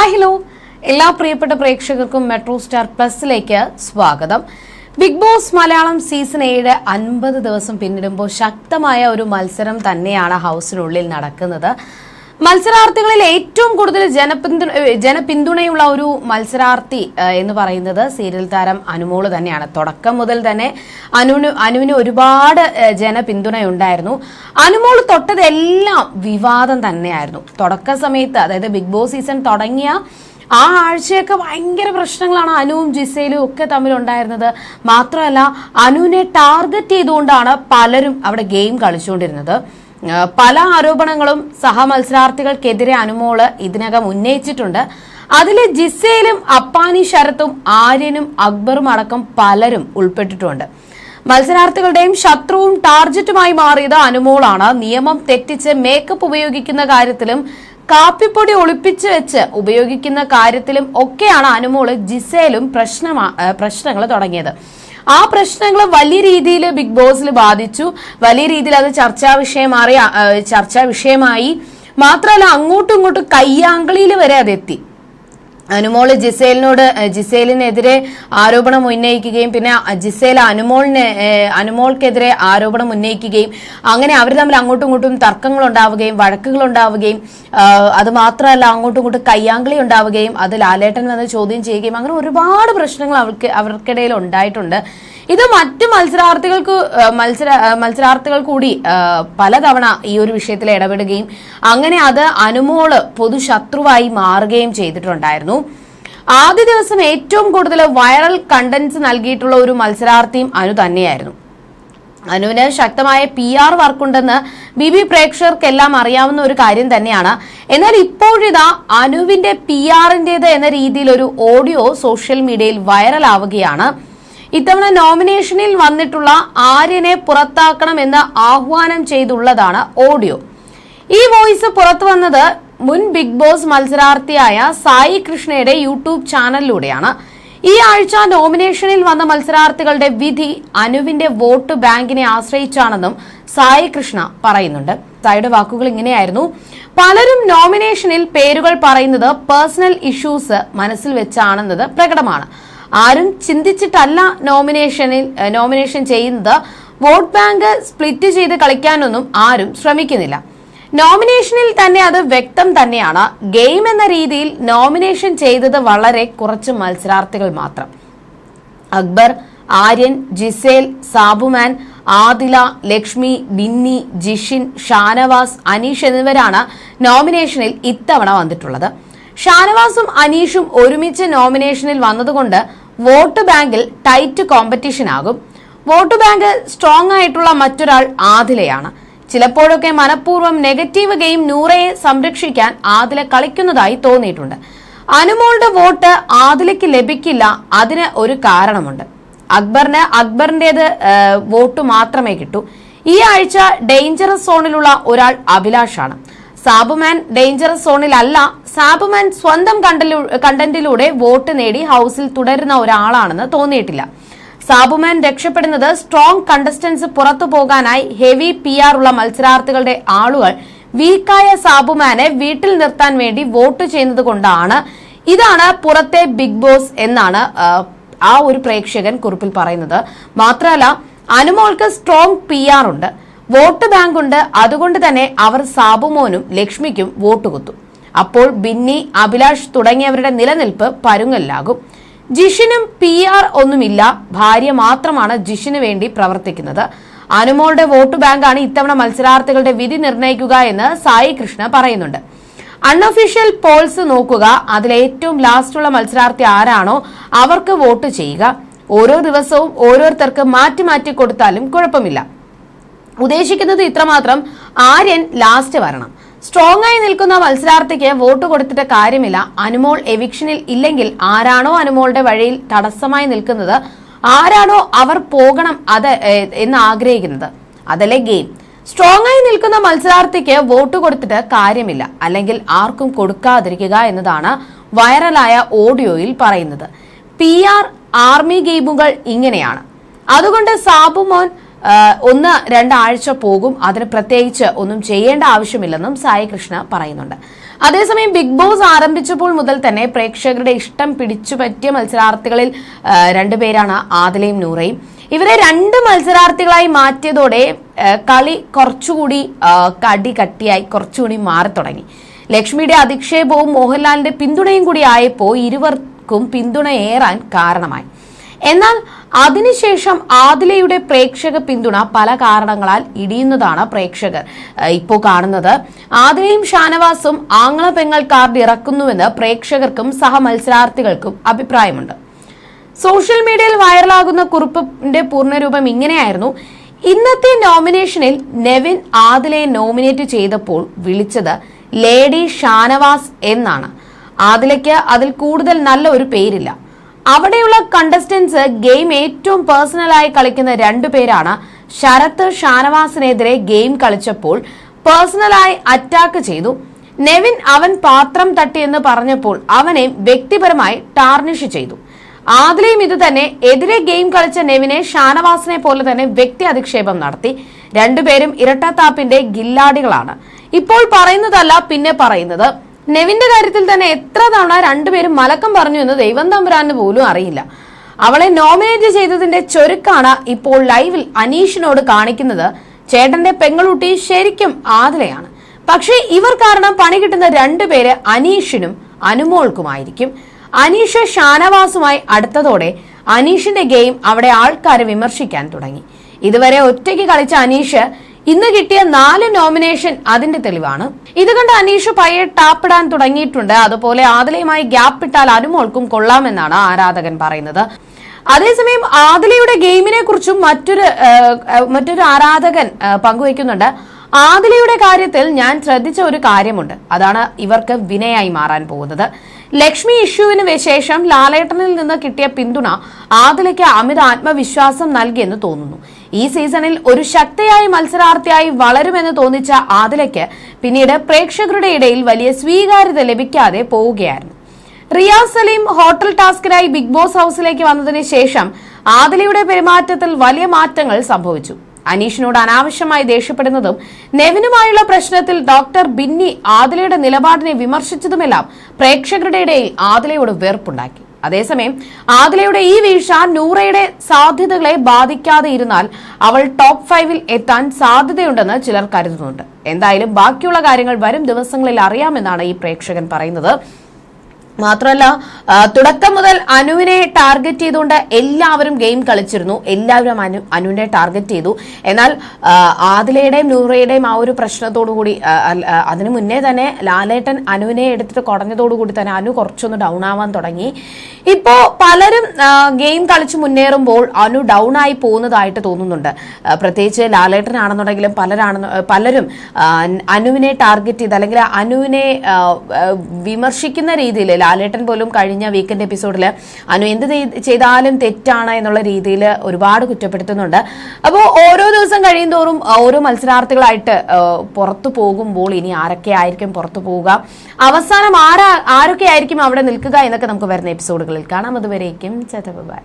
Hi hello എല്ലാ പ്രിയപ്പെട്ട പ്രേക്ഷകർക്കും മെട്രോ സ്റ്റാർ പ്ലസിലേക്ക് സ്വാഗതം. ബിഗ് ബോസ് മലയാളം സീസൺ ഏഴ് അൻപത് ദിവസം പിന്നിടുമ്പോൾ ശക്തമായ ഒരു മത്സരം തന്നെയാണ് ഹൗസിനുള്ളിൽ നടക്കുന്നത്. മത്സരാർത്ഥികളിൽ ഏറ്റവും കൂടുതൽ ജനപിന്തുണ ജനപിന്തുണയുള്ള ഒരു മത്സരാർത്ഥി എന്ന് പറയുന്നത് സീരിയൽ താരം അനുമോൾ തന്നെയാണ്. തുടക്കം മുതൽ തന്നെ അനുവിന് അനുവിന് ഒരുപാട് ജനപിന്തുണയുണ്ടായിരുന്നു. അനുമോൾ തൊട്ടതെല്ലാം വിവാദം തന്നെയായിരുന്നു. തുടക്ക സമയത്ത് അതായത് ബിഗ് ബോസ് സീസൺ തുടങ്ങിയ ആ ആഴ്ചയൊക്കെ ഭയങ്കര പ്രശ്നങ്ങളാണ് അനുവും ജിസയിലും ഒക്കെ തമ്മിലുണ്ടായിരുന്നത്. മാത്രമല്ല അനുവിനെ ടാർഗറ്റ് ചെയ്തുകൊണ്ടാണ് പലരും അവിടെ ഗെയിം കളിച്ചുകൊണ്ടിരുന്നത്. പല ആരോപണങ്ങളും സഹമത്സരാർത്ഥികൾക്കെതിരെ അനുമോൾ ഇതിനകം ഉന്നയിച്ചിട്ടുണ്ട്. അതിൽ ജിസയിലും അപ്പാനി ശരത്തും ആര്യനും അക്ബറും അടക്കം പലരും ഉൾപ്പെട്ടിട്ടുണ്ട്. മത്സരാർത്ഥികളുടെയും ശത്രുവും ടാർജറ്റുമായി മാറിയത് അനുമോളാണ്. നിയമം തെറ്റിച്ച് മേക്കപ്പ് ഉപയോഗിക്കുന്ന കാര്യത്തിലും കാപ്പിപ്പൊടി ഒളിപ്പിച്ച് വെച്ച് ഉപയോഗിക്കുന്ന കാര്യത്തിലും ഒക്കെയാണ് അനുമോൾ ജിസയിലും പ്രശ്നങ്ങൾ തുടങ്ങിയത്. ആ പ്രശ്നങ്ങൾ വലിയ രീതിയിൽ ബിഗ് ബോസിൽ ബാധിച്ചു. വലിയ രീതിയിൽ അത് ചർച്ചാ വിഷയമായി ചർച്ചാ വിഷയമായി. മാത്രമല്ല അങ്ങോട്ടും ഇങ്ങോട്ടും കയ്യാങ്കളിയിൽ വരെ അതെത്തി. അനുമോൾ ജിസേലിനോട് ജിസേലിനെതിരെ ആരോപണം ഉന്നയിക്കുകയും പിന്നെ ജിസേൽ അനുമോളിനെ അനുമോൾക്കെതിരെ ആരോപണം ഉന്നയിക്കുകയും അങ്ങനെ അവർ തമ്മിൽ അങ്ങോട്ടും ഇങ്ങോട്ടും തർക്കങ്ങൾ ഉണ്ടാവുകയും വഴക്കുകൾ ഉണ്ടാവുകയും അത് മാത്രമല്ല അങ്ങോട്ടും ഇങ്ങോട്ടും കയ്യാങ്കളി ഉണ്ടാവുകയും അത് ലാലേട്ടൻ വന്ന് ചോദ്യം ചെയ്യുകയും അങ്ങനെ ഒരുപാട് പ്രശ്നങ്ങൾ അവർക്ക് അവർക്കിടയിൽ ഉണ്ടായിട്ടുണ്ട്. ഇത് മറ്റു മത്സരാർത്ഥികൾക്ക് മത്സര മത്സരാർത്ഥികൾ കൂടി പലതവണ ഈ ഒരു വിഷയത്തിൽ ഇടപെടുകയും അങ്ങനെ അത് അനുമോൾ പൊതുശത്രുവായി മാറുകയും ചെയ്തിട്ടുണ്ടായിരുന്നു. ആദ്യ ദിവസം ഏറ്റവും കൂടുതൽ വൈറൽ കണ്ടന്റ്സ് നൽകിയിട്ടുള്ള ഒരു മത്സരാർത്ഥിയും അനു തന്നെയായിരുന്നു. അനുവിന് ശക്തമായ പി ആർ വർക്കുണ്ടെന്ന് ബി ബി പ്രേക്ഷകർക്കെല്ലാം അറിയാവുന്ന ഒരു കാര്യം തന്നെയാണ്. എന്നാൽ ഇപ്പോഴിതാ അനുവിന്റെ പി ആറിന്റെത് എന്ന രീതിയിൽ ഒരു ഓഡിയോ സോഷ്യൽ മീഡിയയിൽ വൈറലാവുകയാണ് ഇത്തവണ നോമിനേഷനിൽ വന്നിട്ടുള്ള ആര്യനെ പുറത്താക്കണമെന്ന് ആഹ്വാനം ചെയ്തുള്ളതാണ് ഓഡിയോ ഈ വോയിസ് പുറത്തു വന്നത് മുൻ ബിഗ് ബോസ് മത്സരാർത്ഥിയായ സായി കൃഷ്ണയുടെ യൂട്യൂബ് ചാനലിലൂടെയാണ്. ഈ ആഴ്ച നോമിനേഷനിൽ വന്ന മത്സരാർത്ഥികളുടെ വിധി അനുവിന്റെ വോട്ട് ബാങ്കിനെ ആശ്രയിച്ചാണെന്നും സായി കൃഷ്ണ പറയുന്നുണ്ട്. സായിയുടെ വാക്കുകൾ ഇങ്ങനെയായിരുന്നു. പലരും നോമിനേഷനിൽ പേരുകൾ പറയുന്നത് പേഴ്സണൽ ഇഷ്യൂസ് മനസ്സിൽ വെച്ചാണെന്നത് പ്രകടമാണ്. ആരും ചിന്തിച്ചിട്ടല്ല നോമിനേഷനിൽ നോമിനേഷൻ ചെയ്യുന്നത്. വോട്ട് ബാങ്ക് സ്പ്ലിറ്റ് ചെയ്ത് കളിക്കാനൊന്നും ആരും ശ്രമിക്കുന്നില്ല. നോമിനേഷനിൽ തന്നെ അത് വ്യക്തം തന്നെയാണ്. ഗെയിം എന്ന രീതിയിൽ നോമിനേഷൻ ചെയ്തത് വളരെ കുറച്ച് മത്സരാർത്ഥികൾ മാത്രം. അക്ബർ ആര്യൻ ജിസേൽ സാബുമാൻ ആദില ലക്ഷ്മി ബിന്നി ജിഷിൻ ഷാനവാസ് അനീഷ് എന്നിവരാണ് നോമിനേഷനിൽ ഇത്തവണ വന്നിട്ടുള്ളത്. ഷാനവാസും അനീഷും ഒരുമിച്ച് നോമിനേഷനിൽ വന്നതുകൊണ്ട് വോട്ട് ബാങ്കിൽ ടൈറ്റ് കോമ്പറ്റീഷൻ ആകും. വോട്ട് ബാങ്ക് സ്ട്രോങ് ആയിട്ടുള്ള മറ്റൊരാൾ ആദിലയാണ്. ചിലപ്പോഴൊക്കെ മനഃപൂർവം നെഗറ്റീവ് ഗെയിം നൂറയെ സംരക്ഷിക്കാൻ ആദില കളിക്കുന്നതായി തോന്നിയിട്ടുണ്ട്. അനുമോളുടെ വോട്ട് ആദിലയ്ക്ക് ലഭിക്കില്ല അതിന് ഒരു കാരണമുണ്ട്. അക്ബറിന് അക്ബറിന്റേത് വോട്ട് മാത്രമേ കിട്ടൂ. ഈ ആഴ്ച ഡേഞ്ചറസ് സോണിലുള്ള ഒരാൾ അഭിലാഷാണ്. സാബുമാൻ ഡേഞ്ചറസ് സോണിലല്ല സാബുമാൻ സ്വന്തം കണ്ടന്റിലൂടെ വോട്ട് നേടി ഹൗസിൽ തുടരുന്ന ഒരാളാണെന്ന് തോന്നിയിട്ടില്ല. സാബുമാൻ രക്ഷപ്പെടുന്നത് സ്ട്രോങ് കണ്ടസ്റ്റൻസ് പുറത്തു പോകാനായി ഹെവി പി ആർ ഉള്ള മത്സരാർത്ഥികളുടെ ആളുകൾ വീക്കായ സാബുമാനെ വീട്ടിൽ നിർത്താൻ വേണ്ടി വോട്ട് ചെയ്യുന്നത് കൊണ്ടാണ്. ഇതാണ് പുറത്തെ ബിഗ് ബോസ് എന്നാണ് ആ, ഒരു പ്രേക്ഷകൻ കുറിപ്പിൽ പറയുന്നത്. മാത്രമല്ല അനുമോൾക്ക് സ്ട്രോങ് പി ആർ ഉണ്ട്. വോട്ട് ബാങ്ക് ഉണ്ട്. അതുകൊണ്ട് തന്നെ അവർ സാബുമോനും ലക്ഷ്മിക്കും വോട്ട് കുത്തും. അപ്പോൾ ബിന്നി അഭിലാഷ് തുടങ്ങിയവരുടെ നിലനിൽപ്പ് പരുങ്ങലിലാകും. ജിഷിനും പി ആർ ഒന്നുമില്ല. ഭാര്യ മാത്രമാണ് ജിഷിന് വേണ്ടി പ്രവർത്തിക്കുന്നത്. അനുമോളുടെ വോട്ട് ബാങ്കാണ് ഇത്തവണ മത്സരാർത്ഥികളുടെ വിധി നിർണയിക്കുക എന്ന് സായി കൃഷ്ണ പറയുന്നുണ്ട്. അൺഒഫീഷ്യൽ പോൾസ് നോക്കുക. അതിലേറ്റവും ലാസ്റ്റുള്ള മത്സരാർത്ഥി ആരാണോ അവർക്ക് വോട്ട് ചെയ്യുക. ഓരോ ദിവസവും ഓരോരുത്തർക്ക് മാറ്റി മാറ്റി കൊടുത്താലും കുഴപ്പമില്ല. ഉദ്ദേശിക്കുന്നത് ഇത്രമാത്രം. ആര്യൻ ലാസ്റ്റ് വരണം. സ്ട്രോങ് ആയി നിൽക്കുന്ന മത്സരാർത്ഥിക്ക് വോട്ട് കൊടുത്തിട്ട് കാര്യമില്ല. അനുമോൾ എവിക്ഷനിൽ ഇല്ലെങ്കിൽ ആരാണോ അനുമോളുടെ വഴിയിൽ തടസ്സമായി നിൽക്കുന്നത്? ആരാണോ അവർ പോകണം അത് എന്ന് ആഗ്രഹിക്കുന്നത്? അതല്ലേ ഗെയിം. സ്ട്രോങ് ആയി നിൽക്കുന്ന മത്സരാർത്ഥിക്ക് വോട്ട് കൊടുത്തിട്ട് കാര്യമില്ല. അല്ലെങ്കിൽ ആർക്കും കൊടുക്കാതിരിക്കുക എന്നതാണ് വൈറലായ ഓഡിയോയിൽ പറയുന്നത്. പി ആർ ആർമി ഗെയിമുകൾ ഇങ്ങനെയാണ്. അതുകൊണ്ട് സാബുമോൻ ഒന്ന് രണ്ടാഴ്ച പോകും. അതിന് പ്രത്യേകിച്ച് ഒന്നും ചെയ്യേണ്ട ആവശ്യമില്ലെന്നും സായി കൃഷ്ണ പറയുന്നുണ്ട്. അതേസമയം ബിഗ് ബോസ് ആരംഭിച്ചപ്പോൾ മുതൽ തന്നെ പ്രേക്ഷകരുടെ ഇഷ്ടം പിടിച്ചുപറ്റിയ മത്സരാർത്ഥികളിൽ ആ, രണ്ടുപേരാണ് ആദിലയും നൂറയും. ഇവരെ രണ്ട് മത്സരാർത്ഥികളായി മാറ്റിയതോടെ കളി കുറച്ചുകൂടി കടി കട്ടിയായി കുറച്ചുകൂടി മാറി തുടങ്ങി. ലക്ഷ്മിയുടെ അധിക്ഷേപവും മോഹൻലാലിന്റെ പിന്തുണയും കൂടി ആയപ്പോൾ ഇരുവർക്കും പിന്തുണയേറാൻ കാരണമായി. എന്നാൽ അതിനുശേഷം ആദിലയുടെ പ്രേക്ഷക പിന്തുണ പല കാരണങ്ങളാൽ ഇടിയുന്നതാണ് പ്രേക്ഷകർ. ഇപ്പോൾ കാണുന്നത് ആദിലയും ഷാനവാസും ആംഗ്ല പെങ്ങൾ കാർഡ് ഇറക്കുന്നുവെന്ന് പ്രേക്ഷകർക്കും സഹമത്സരാർത്ഥികൾക്കും അഭിപ്രായമുണ്ട്. സോഷ്യൽ മീഡിയയിൽ വൈറലാകുന്ന കുറിപ്പിന്റെ പൂർണരൂപം ഇങ്ങനെയായിരുന്നു. ഇന്നത്തെ നോമിനേഷനിൽ നെവിൻ ആദിലയെ നോമിനേറ്റ് ചെയ്തപ്പോൾ വിളിച്ചത് ലേഡി ഷാനവാസ് എന്നാണ്. ആദിലയ്ക്ക് അതിൽ കൂടുതൽ നല്ല ഒരു പേരില്ല. അവിടെയുള്ള കണ്ടസ്റ്റൻസ് ഗെയിം ഏറ്റവും പേഴ്സണലായി കളിക്കുന്ന രണ്ടു പേരാണ് ശരത്ത് ഷാനവാസിനെതിരെ ഗെയിം കളിച്ചപ്പോൾ പേഴ്സണലായി അറ്റാക്ക് ചെയ്തു. നെവിൻ അവൻ പാത്രം തട്ടിയെന്ന് പറഞ്ഞപ്പോൾ അവനെ വ്യക്തിപരമായി ടാർണിഷ് ചെയ്തു. ആദിലയും ഇത് തന്നെ എതിരെ ഗെയിം കളിച്ച നെവിനെ ഷാനവാസിനെ പോലെ തന്നെ വ്യക്തി അധിക്ഷേപം നടത്തി. രണ്ടുപേരും ഇരട്ടത്താപ്പിന്റെ ഗില്ലാടികളാണ്. ഇപ്പോൾ പറയുന്നതല്ല പിന്നെ പറയുന്നത്. നെവിന്റെ കാര്യത്തിൽ തന്നെ എത്ര തവണ രണ്ടുപേരും മലക്കം പറഞ്ഞു എന്ന് ദൈവം തമ്പുരാന് പോലും അറിയില്ല. അവളെ നോമിനേറ്റ് ചെയ്തതിന്റെ ചൊരുക്കാണ് ഇപ്പോൾ ലൈവിൽ അനീഷിനോട് കാണിക്കുന്നത്. ചേട്ടന്റെ പെങ്ങളുട്ടി ശരിക്കും ആതിലയാണ്. പക്ഷേ ഇവർ കാരണം പണി കിട്ടുന്ന രണ്ടുപേര് അനീഷിനും അനുമോൾക്കുമായിരിക്കും. അനീഷ് ഷാനവാസുമായി അടുത്തതോടെ അനീഷിന്റെ ഗെയിം അവിടെ ആൾക്കാരെ വിമർശിക്കാൻ തുടങ്ങി. ഇതുവരെ ഒറ്റയ്ക്ക് കളിച്ച അനീഷ് ഇന്ന് കിട്ടിയ നാല് നോമിനേഷൻ അതിന്റെ തെളിവാണ്. ഇത് കണ്ട് അനീഷ് പയ്യെ ടാപ്പിടാൻ തുടങ്ങിയിട്ടുണ്ട്. അതുപോലെ ആദിലയുമായി ഗ്യാപ്പ് ഇട്ടാൽ അനുമോൾക്കും കൊള്ളാമെന്നാണ് ആരാധകൻ പറയുന്നത്. അതേസമയം ആദിലയുടെ ഗെയിമിനെ കുറിച്ചും മറ്റൊരു മറ്റൊരു ആരാധകൻ പങ്കുവയ്ക്കുന്നുണ്ട്. ആദിലയുടെ കാര്യത്തിൽ ഞാൻ ശ്രദ്ധിച്ച ഒരു കാര്യമുണ്ട്. അതാണ് ഇവർക്ക് വിനയായി മാറാൻ പോകുന്നത്. ലക്ഷ്മി ഇഷ്യൂവിന് ശേഷം ലാലേട്ടനിൽ നിന്ന് കിട്ടിയ പിന്തുണ ആദിലയ്ക്ക് അമിത ആത്മവിശ്വാസം നൽകിയെന്ന് തോന്നുന്നു. ഈ സീസണിൽ ഒരു ശക്തയായ മത്സരാർത്ഥിയായി വളരുമെന്ന് തോന്നിച്ച ആദിലയ്ക്ക് പിന്നീട് പ്രേക്ഷകരുടെ ഇടയിൽ വലിയ സ്വീകാര്യത ലഭിക്കാതെ പോവുകയായിരുന്നു. റിയാസ് സലീം ഹോട്ടൽ ടാസ്കിനായി ബിഗ് ബോസ് ഹൗസിലേക്ക് വന്നതിന് ശേഷം ആദിലയുടെ പെരുമാറ്റത്തിൽ വലിയ മാറ്റങ്ങൾ സംഭവിച്ചു. അനീഷിനോട് അനാവശ്യമായി ദേഷ്യപ്പെടുന്നതും നെവിനുമായുള്ള പ്രശ്നത്തിൽ ഡോക്ടർ ബിന്നി ആദിലയുടെ നിലപാടിനെ വിമർശിച്ചതുമെല്ലാം പ്രേക്ഷകരുടെ ഇടയിൽ ആദിലയോട് വെറുപ്പുണ്ടാക്കി. അതേസമയം ആദിലയുടെ ഈ വീഴ്ച നൂറയുടെ സാധ്യതകളെ ബാധിക്കാതെ ഇരുന്നാൽ അവൾ ടോപ്പ് ഫൈവിൽ എത്താൻ സാധ്യതയുണ്ടെന്ന് ചിലർ കരുതുന്നുണ്ട്. എന്തായാലും ബാക്കിയുള്ള കാര്യങ്ങൾ വരും ദിവസങ്ങളിൽ അറിയാമെന്നാണ് ഈ പ്രേക്ഷകൻ പറയുന്നത്. മാത്രമല്ല തുടക്കം മുതൽ അനുവിനെ ടാർഗറ്റ് ചെയ്തുകൊണ്ട് എല്ലാവരും ഗെയിം കളിച്ചിരുന്നു. എല്ലാവരും അനു അനുവിനെ ടാർഗറ്റ് ചെയ്തു. എന്നാൽ ആദിലയുടെയും നൂറയുടെയും ആ ഒരു പ്രശ്നത്തോടു കൂടി ആ, അല്ല, ആ, അതിനു മുന്നേ തന്നെ ലാലേട്ടൻ അനുവിനെ എടുത്തിട്ട് കുടഞ്ഞതോടുകൂടി തന്നെ അനു കുറച്ചൊന്ന് ഡൗൺ ആവാൻ തുടങ്ങി. ഇപ്പോ പലരും ഗെയിം കളിച്ച് മുന്നേറുമ്പോൾ അനു ഡൗൺ ആയി പോകുന്നതായിട്ട് തോന്നുന്നുണ്ട്. പ്രത്യേകിച്ച് ലാലേട്ടനാണെന്നുണ്ടെങ്കിലും പലരാണെന്ന് പലരും അനുവിനെ ടാർഗറ്റ് ചെയ്ത് അല്ലെങ്കിൽ അനുവിനെ വിമർശിക്കുന്ന രീതിയിൽ ലാലേട്ടൻ പോലും കഴിഞ്ഞ വീക്കെൻഡ് എപ്പിസോഡിൽ അനു എന്ത് ചെയ്താലും തെറ്റാണ് എന്നുള്ള രീതിയിൽ ഒരുപാട് കുറ്റപ്പെടുത്തുന്നുണ്ട്. അപ്പോൾ ഓരോ ദിവസം കഴിയും തോറും ഓരോ മത്സരാർത്ഥികളായിട്ട് പുറത്തു പോകുമ്പോൾ ഇനി ആരൊക്കെ ആയിരിക്കും പുറത്തു പോവുക? അവസാനം ആരാ ആരൊക്കെ ആയിരിക്കും അവിടെ നിൽക്കുക എന്നൊക്കെ നമുക്ക് വരുന്ന എപ്പിസോഡുകളിൽ കാണാം. അതുവരേക്കും ബൈ